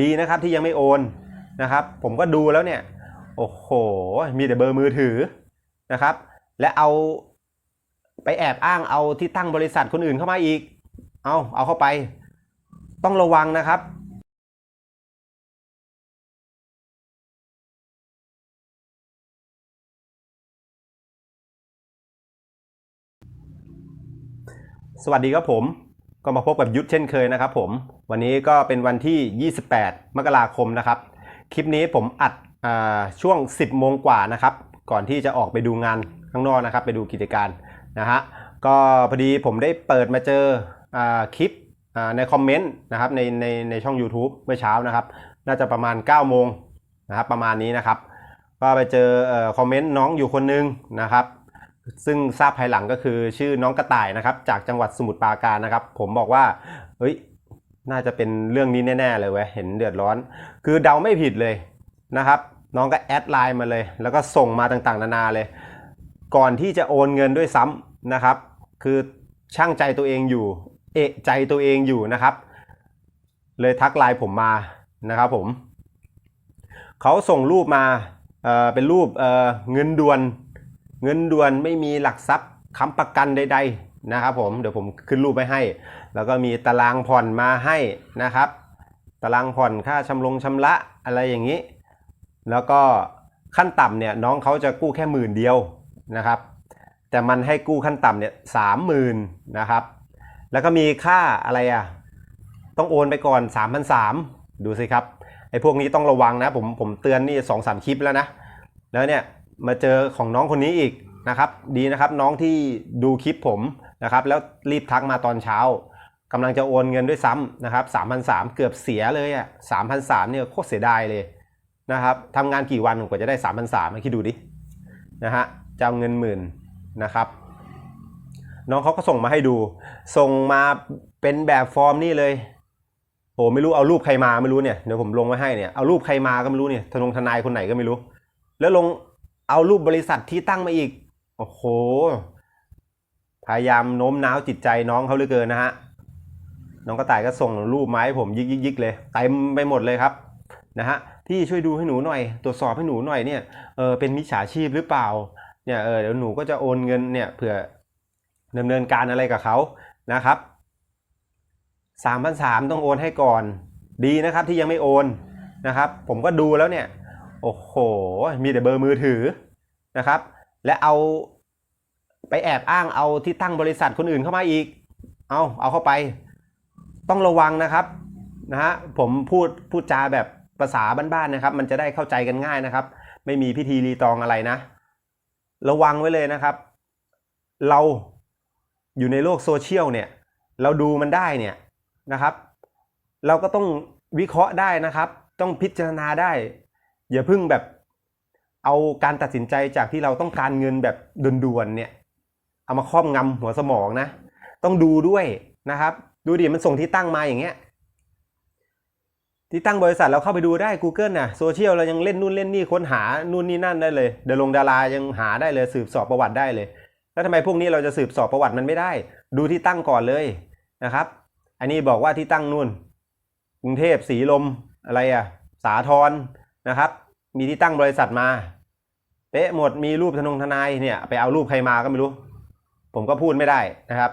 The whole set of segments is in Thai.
ดีนะครับที่ยังไม่โอนนะครับ ผมก็ดูแล้วเนี่ย โอ้โห มีแต่เบอร์มือถือนะครับ และเอาไปแอบอ้างเอาที่ตั้งบริษัทคนอื่นเข้ามาอีก เอาเอาเข้าไป ต้องระวังนะครับสวัสดีครับผม ก็มาพบกับยุทธเช่นเคยนะครับผม วันนี้ก็เป็นวันที่ 28 มกราคมนะครับ คลิปนี้ผมอัดอช่วง 10 โมงกว่านะครับ ก่อนที่จะออกไปดูงานข้างนอกนะครับ ไปดูกิจการนะฮะ ก็พอดีผมได้เปิดมาเจออคลิปในคอมเมนต์นะครับในในในช่อง YouTube เมื่อเช้านะครับ น่าจะประมาณ 9 โมงนะครับประมาณนี้นะครับ ก็ไปเจออคอมเมนต์น้องอยู่คนนึงนะครับ ซึ่งทราบภายหลังก็คือชื่อน้องกระต่ายนะครับ จากจังหวัดสมุทรปราการนะครับ ผมบอกว่าเฮ้ย น่าจะเป็นเรื่องนี้แน่ ๆ เลยเว้ยเห็นเดือดร้อน คือเดาไม่ผิดเลยนะครับ น้องก็แอดไลน์มาเลย แล้วก็ส่งมาต่างๆ นานาเลย ก่อนที่จะโอนเงินด้วยซ้ำนะครับ คือช่างใจตัวเองอยู่ เอะใจตัวเองอยู่นะครับ เลยทักไลน์ผมมานะครับผมเขาส่งรูปมาเอ่อเป็นรูปเอ่อเงินด่วน เงินด่วนไม่มีหลักทรัพย์ค้ำประกันใด ๆ นะครับผมเดี๋ยวผมขึ้นรูปไปให้ แล้วก็มีตารางผ่อนมาให้นะครับ ตารางผ่อนค่าชำลงชำระอะไรอย่างนี้ แล้วก็ขั้นต่ำเนี่ยน้องเขาจะกู้แค่หมื่นเดียวนะครับ แต่มันให้กู้ขั้นต่ำเนี่ยสามหมื่นนะครับ แล้วก็มีค่าอะไรอะต้องโอนไปก่อน3 0 0 3ดูสิครับไอ้พวกนี้ต้องระวังนะผมผมเตือนนี่สองสามคลิปแล้วนะ แล้วเนี่ย มาเจอของน้องคนนี้อีกนะครับ ดีนะครับน้องที่ดูคลิปผมนะครับ แล้วรีบทักมาตอนเช้ากำลังจะโอนเงินด้วยซ้ำนะครับ3 0 0 3เกือบเสียเลยอะ3 0 0 3เนี่ยโคตรเสียดายเลยนะครับทำงานกี่วันกว่าจะได้3 0 0 3มาคิดดูดินะฮะจะเอาเงินหมื่นนะครับ น้องเขาก็ส่งมาให้ดู ส่งมาเป็นแบบฟอร์มนี่เลยโอ้ไม่รู้เอารูปใครมาไม่รู้เนี่ยเดี๋ยวผมลงไว้ให้เนี่ยเอารูปใครมาก็ไม่รู้เนี่ยทนงทนายคนไหนก็ไม่รู้ แล้วลง เอารูปบริษัทที่ตั้งมาอีก โอ้โห พยายามโน้มน้าวจิตใจน้องเขาเหลือเกินนะฮะ น้องกระต่ายก็ส่งรูปมาให้ผมยิกยิกยิกเลยเต็มไปหมดเลยครับนะฮะที่ช่วยดูให้หนูหน่อย ตรวจสอบให้หนูหน่อยเนี่ยเออเป็นมิจฉาชีพหรือเปล่าเนี่ยเออเดี๋ยวหนูก็จะโอนเงินเนี่ยเผื่อดำเนินการอะไรกับเขานะครับสามพันสามต้องโอนให้ก่อน ดีนะครับที่ยังไม่โอนนะครับ ผมก็ดูแล้วเนี่ย โอ้โห มีแต่เบอร์มือถือนะครับ และเอาไปแอบอ้างเอาที่ตั้งบริษัทคนอื่นเข้ามาอีก เอาเอาเข้าไป ต้องระวังนะครับนะฮะผมพูดพูดจาแบบภาษาบ้านๆนะครับ มันจะได้เข้าใจกันง่ายนะครับ ไม่มีพิธีรีตองอะไรนะ ระวังไว้เลยนะครับ เราอยู่ในโลกโซเชียลเนี่ย เราดูมันได้เนี่ยนะครับ เราก็ต้องวิเคราะห์ได้นะครับ ต้องพิจารณาได้ อย่าเพิ่งแบบเอาการตัดสินใจจากที่เราต้องการเงินแบบด่วนๆเนี่ย เอามาครอบงำหัวสมองนะ ต้องดูด้วยนะครับ ดูดิมันส่งที่ตั้งมาอย่างเงี้ย ที่ตั้งบริษัทเราเข้าไปดูได้ Google น่ะโซเชียลเรายังเล่นนู่นเล่นนี่ค้นหานู่นนี่นั่นได้เลยเดลงดารายังหาได้เลยสืบสอบประวัติได้เลย แล้วทำไมพวกนี้เราจะสืบสอบประวัติมันไม่ได้ ดูที่ตั้งก่อนเลยนะครับ อันนี้บอกว่าที่ตั้งนู่นกรุงเทพสีลมอะไรอะสาทร นะครับ มีที่ตั้งบริษัทมา เป๊ะหมดมีรูปธนงทนายเนี่ย ไปเอารูปใครมาก็ไม่รู้ ผมก็พูดไม่ได้นะครับ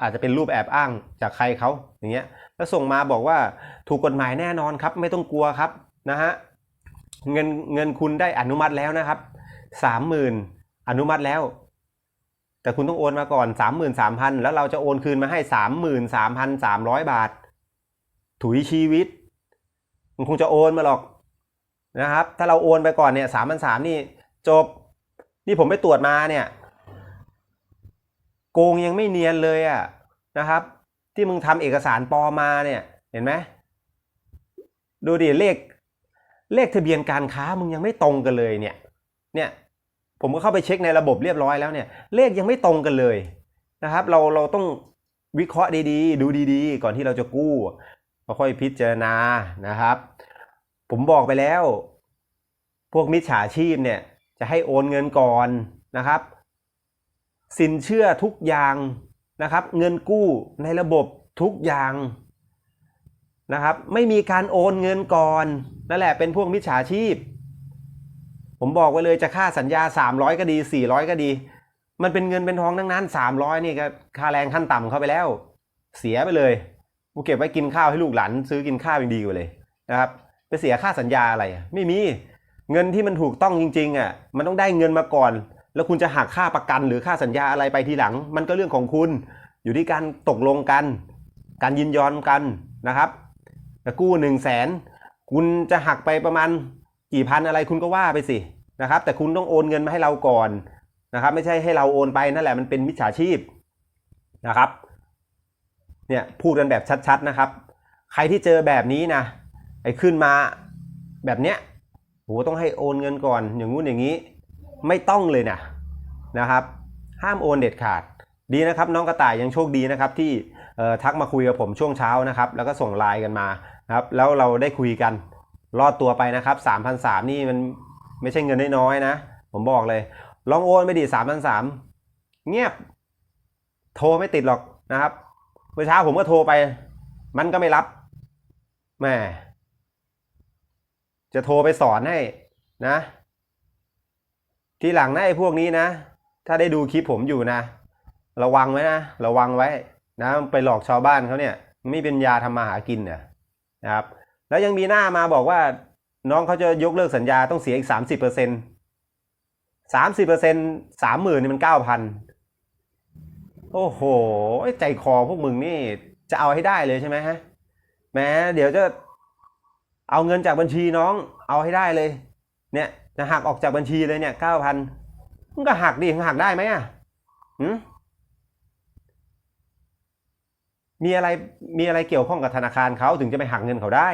อาจจะเป็นรูปแอบอ้างจากใครเขาอย่างเงี้ยแล้วส่งมาบอกว่าถูกกฎหมายแน่นอนครับ ไม่ต้องกลัวครับนะฮะเงินเงินคุณได้อนุมัติแล้วนะครับสามหมื่นอนุมัติแล้ว แต่คุณต้องโอนมาก่อนสามหมื่นสามพันแล้วเราจะโอนคืนมาให้สามหมื่นสามพันสามร้อยบาท ถุยชีวิต มันคงจะโอนมาหรอก นะครับ ถ้าเราโอนไปก่อนเนี่ยสามพันสามนี่จบ นี่ผมไปตรวจมาเนี่ย โกงยังไม่เนียนเลยอะนะครับ ที่มึงทำเอกสารปลอมมาเนี่ย เห็นไหมดูดิเลขเลขทะเบียนการค้ามึงยังไม่ตรงกันเลยเนี่ย เนี่ยผมก็เข้าไปเช็คในระบบเรียบร้อยแล้วเนี่ย เลขยังไม่ตรงกันเลยนะครับ เราเราต้องวิเคราะห์ดีๆ ดูดีๆ ก่อนที่เราจะกู้มาค่อยพิจารณานะครับ ผมบอกไปแล้ว พวกมิจฉาชีพเนี่ยจะให้โอนเงินก่อนนะครับ สินเชื่อทุกอย่างนะครับ เงินกู้ในระบบทุกอย่างนะครับ ไม่มีการโอนเงินก่อนนั่นแหละเป็นพวกมิจฉาชีพ ผมบอกไว้เลยจะค่าสัญญา 300 ก็ดี 400 ก็ดี มันเป็นเงินเป็นทองทั้งนั้น 300 นี่ก็ค่าแรงขั้นต่ำเข้าไปแล้ว เสียไปเลยกูเก็บไว้กินข้าวให้ลูกหลานซื้อกินข้าวยังดีกว่าเลยนะครับ เสียค่าสัญญาอะไร ไม่มีเงินที่มันถูกต้องจริงๆอะมันต้องได้เงินมาก่อน แล้วคุณจะหักค่าประกันหรือค่าสัญญาอะไรไปทีหลัง มันก็เรื่องของคุณ อยู่ที่การตกลงกัน การยินยอมกันนะครับแต่กู้หนึ่งแสนคุณจะหักไปประมาณกี่พันอะไรคุณก็ว่าไปสินะครับ แต่คุณต้องโอนเงินมาให้เราก่อนนะครับ ไม่ใช่ให้เราโอนไปนั่นแหละมันเป็นมิจฉาชีพนะครับเนี่ยพูดกันแบบชัดๆนะครับ ใครที่เจอแบบนี้นะ ไอ้ขึ้นมาแบบเนี้ยโหต้องให้โอนเงินก่อน อย่างงู้นอย่างนี้ไม่ต้องเลยนะนะครับ ห้ามโอนเด็ดขาด ดีนะครับ น้องกระต่ายยังโชคดีนะครับ ที่ทักมาคุยกับผมช่วงเช้านะครับ แล้วก็ส่งไลน์กันมาครับแล้วเราได้คุยกันรอดตัวไปนะครับ3 0 0 3นี่มันไม่ใช่เงินน้อยๆนะ ผมบอกเลย ลองโอนไปดิ3 0 0 3เงียบ โทรไม่ติดหรอกนะครับเมื่อเช้าผมก็โทรไป มันก็ไม่รับแหม่ จะโทรไปสอนให้นะ ทีหลังนะไอ้พวกนี้นะ ถ้าได้ดูคลิปผมอยู่นะ ระวังไว้นะ ระวังไว้นะไปหลอกชาวบ้านเขาเนี่ย ไม่เป็นยาทำมาหากินเนี่ยนะครับ แล้วยังมีหน้ามาบอกว่าน้องเขาจะยกเลิกสัญญาต้องเสียอีกสามสิบเปอร์เซ็นต์สามสิบเปอร์เซ็นต์สามหมื่นนี่มันเก้าพันโอ้โห ใจคอพวกมึงนี่จะเอาให้ได้เลยใช่ไหมฮะแม้เดี๋ยวจะ เอาเงินจากบัญชีน้อง เอาให้ได้เลย เนี่ยจะหักออกจากบัญชีเลยเนี่ยเก้าพันมึงก็หักดิมึงหักได้ไหมอะหืมมีอะไรมีอะไรเกี่ยวข้องกับธนาคารเขาถึงจะไปหักเงินเขาได้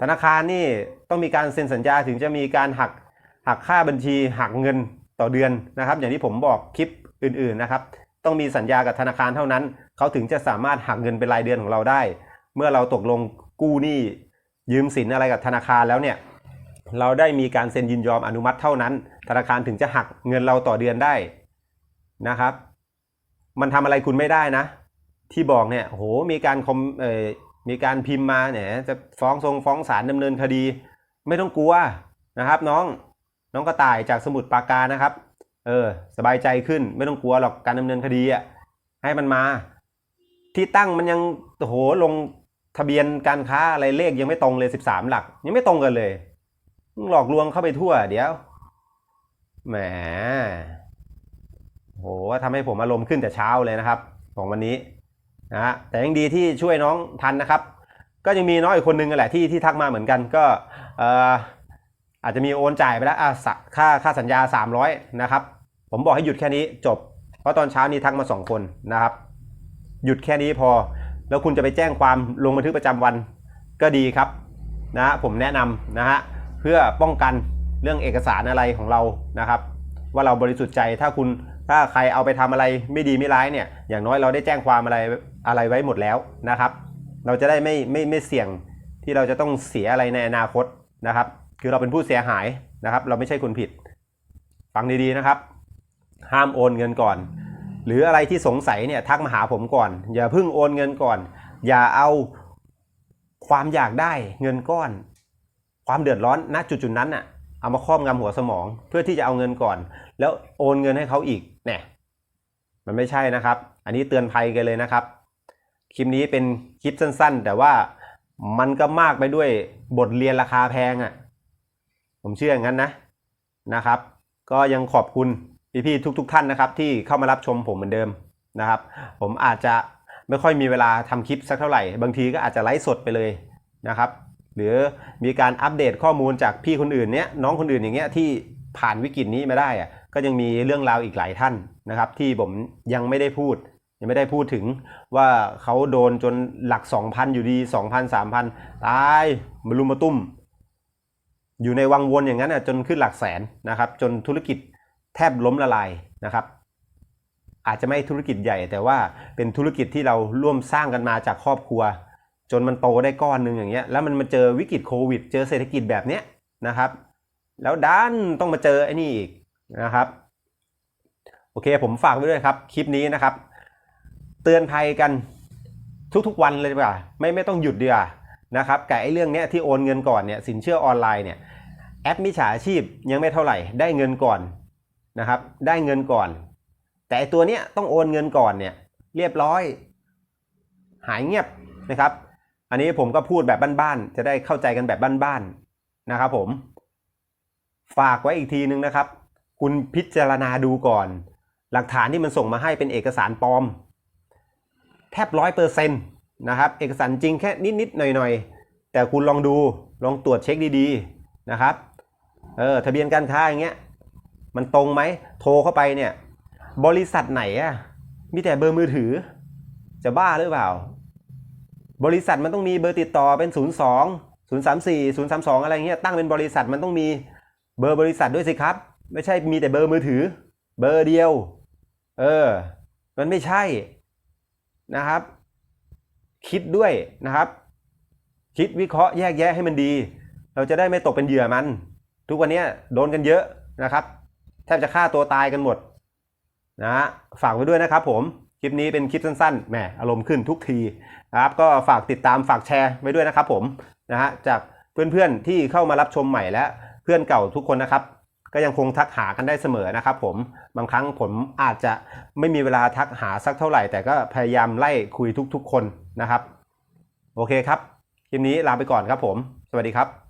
ธนาคารนี่ต้องมีการเซ็นสัญญาถึงจะมีการหักหักค่าบัญชีหักเงินต่อเดือนนะครับ อย่างที่ผมบอกคลิปอื่นๆนะครับ ต้องมีสัญญากับธนาคารเท่านั้น เขาถึงจะสามารถหักเงินเป็นรายเดือนของเราได้ เมื่อเราตกลงกู้หนี้ ยืมสินอะไรกับธนาคารแล้วเนี่ยเราได้มีการเซ็นยินยอมอนุมัติเท่านั้น ธนาคารถึงจะหักเงินเราต่อเดือนได้นะครับ มันทำอะไรคุณไม่ได้นะ ที่บอกเนี่ยโหมีการคอมเอ่อมีการพิมพ์มาเนี่ยจะฟ้องทรงฟ้องศาลดำเนินคดี ไม่ต้องกลัวนะครับ น้องน้องกระต่ายจากสมุทรปากานะครับ เออ สบายใจขึ้นไม่ต้องกลัวหรอกการดำเนินคดีอะให้มันมา ที่ตั้งมันยังโอ้โหลง ทะเบียนการค้าอะไรเลขยังไม่ตรงเลยสิบสามหลัก ยังไม่ตรงกันเลยหลอกลวงเข้าไปทั่ว เดี๋ยวแหมโหทำให้ผมอารมณ์ขึ้นแต่เช้าเลยนะครับ ของวันนี้นะฮะแต่ยังดีที่ช่วยน้องทันนะครับ ก็ยังมีน้องอีกคนนึงกันแหละที่ที่ทักมาเหมือนกันก็เอ่ออาจจะมีโอนจ่ายไปแล้วอะค่าค่าสัญญา 300 นะครับ ผมบอกให้หยุดแค่นี้จบ เพราะตอนเช้านี้ทักมาสองคนนะครับ หยุดแค่นี้พอ แล้วคุณจะไปแจ้งความลงบันทึกประจำวันก็ดีครับนะฮะผมแนะนำนะฮะเพื่อป้องกันเรื่องเอกสารอะไรของเรานะครับ ว่าเราบริสุทธิ์ใจถ้าคุณถ้าใครเอาไปทำอะไรไม่ดีไม่ร้ายเนี่ยอย่างน้อยเราได้แจ้งความอะไรอะไรไว้หมดแล้วนะครับ เราจะได้ไม่ไม่ไม่เสี่ยงที่เราจะต้องเสียอะไรในอนาคตนะครับ คือเราเป็นผู้เสียหายนะครับ เราไม่ใช่คนผิดฟังดีๆนะครับ ห้ามโอนเงินก่อน หรืออะไรที่สงสัยเนี่ยทักมาหาผมก่อน อย่าเพิ่งโอนเงินก่อน อย่าเอาความอยากได้เงินก้อน ความเดือดร้อนณจุดๆนั้นน่ะเอามาครอบงำหัวสมองเพื่อที่จะเอาเงินก่อน แล้วโอนเงินให้เขาอีกเนี่ยมันไม่ใช่นะครับ อันนี้เตือนภัยกันเลยนะครับ คลิปนี้เป็นคลิปสั้น ๆ แต่ว่ามันก็มากไปด้วยบทเรียนราคาแพงอะ่ะผมเชื่ออย่างนั้นนะนะครับ ก็ยังขอบคุณ พี่ๆทุก ๆ ท่านนะครับ ที่เข้ามารับชมผมเหมือนเดิมนะครับ ผมอาจจะไม่ค่อยมีเวลาทำคลิปสักเท่าไหร่ บางทีก็อาจจะไลฟ์สดไปเลยนะครับ หรือมีการอัปเดตข้อมูลจากพี่คนอื่นเนี้ยน้องคนอื่นอย่างเงี้ยที่ผ่านวิกฤตนี้มาได้อะก็ยังมีเรื่องราวอีกหลายท่านนะครับ ที่ผมยังไม่ได้พูด ยังไม่ได้พูดถึงว่าเขาโดนจนหลัก 2,000 อยู่ดี 2,000 3,000 ตายมารุมมาตุ้ม อยู่ในวังวนอย่างนั้นน่ะจนขึ้นหลักแสนนะครับ จนธุรกิจ แทบล้มละลายนะครับ อาจจะไม่ธุรกิจใหญ่ แต่ว่าเป็นธุรกิจที่เราร่วมสร้างกันมาจากครอบครัว จนมันโตได้ก้อนหนึ่งอย่างเงี้ยแล้วมันมาเจอวิกฤตโควิด เจอเศรษฐกิจแบบเนี้ยนะครับ แล้วดันต้องมาเจอไอ้นี่อีกนะครับ โอเคผมฝากไว้ด้วยครับ คลิปนี้นะครับ เตือนภัยกันทุกๆวันเลยดีกว่าไม่ไม่ต้องหยุดดีกว่านะครับกับไอ้เรื่องเนี้ยที่โอนเงินก่อนเนี่ยสินเชื่อออนไลน์เนี่ยแอปมิจฉาชีพยังไม่เท่าไหร่ได้เงินก่อน นะครับ ได้เงินก่อน แต่ตัวเนี้ยต้องโอนเงินก่อนเนี่ย เรียบร้อย หายเงียบนะครับ อันนี้ผมก็พูดแบบบ้านๆจะได้เข้าใจกันแบบบ้านๆนะครับ ผม ฝากไว้อีกทีนึงนะครับ คุณพิจารณาดูก่อน หลักฐานที่มันส่งมาให้เป็นเอกสารปลอม แทบร้อยเปอร์เซ็นต์นะครับเอกสารจริงแค่นิดๆหน่อยๆแต่คุณลองดูลองตรวจเช็คดีๆนะครับเออทะเบียนการค้าอย่างเงี้ย มันตรงไหมโทรเข้าไปเนี่ย บริษัทไหนอะมีแต่เบอร์มือถือ จะบ้าหรือเปล่า บริษัทมันต้องมีเบอร์ติดต่อเป็น 0 2 0 3 4 0 3 2 อะไรเงี้ยตั้งเป็นบริษัทมันต้องมีเบอร์บริษัทด้วยสิครับ ไม่ใช่มีแต่เบอร์มือถือ เบอร์เดียว เออ มันไม่ใช่นะครับ คิดด้วยนะครับ คิดวิเคราะห์แยกแยะให้มันดี เราจะได้ไม่ตกเป็นเหยื่อมัน ทุกวันนี้โดนกันเยอะนะครับ ทบจะฆ่าตัวตายกันหมดนะฮะฝากไว้ด้วยนะครับผม คลิปนี้เป็นคลิปสั้นๆแหมอารมณ์ขึ้นทุกทีนะครับก็ฝากติดตามฝากแชร์ไว้ด้วยนะครับผมนะฮะจากเพื่อนๆที่เข้ามารับชมใหม่และเพื่อนเก่าทุกคนนะครับ ก็ยังคงทักหากันได้เสมอนะครับผมบางครั้งผมอาจจะไม่มีเวลาทักหาสักเท่าไหร่ แต่ก็พยายามไล่คุยทุกๆคนนะครับ โอเคครับคลิปนี้ลาไปก่อนครับผม สวัสดีครับ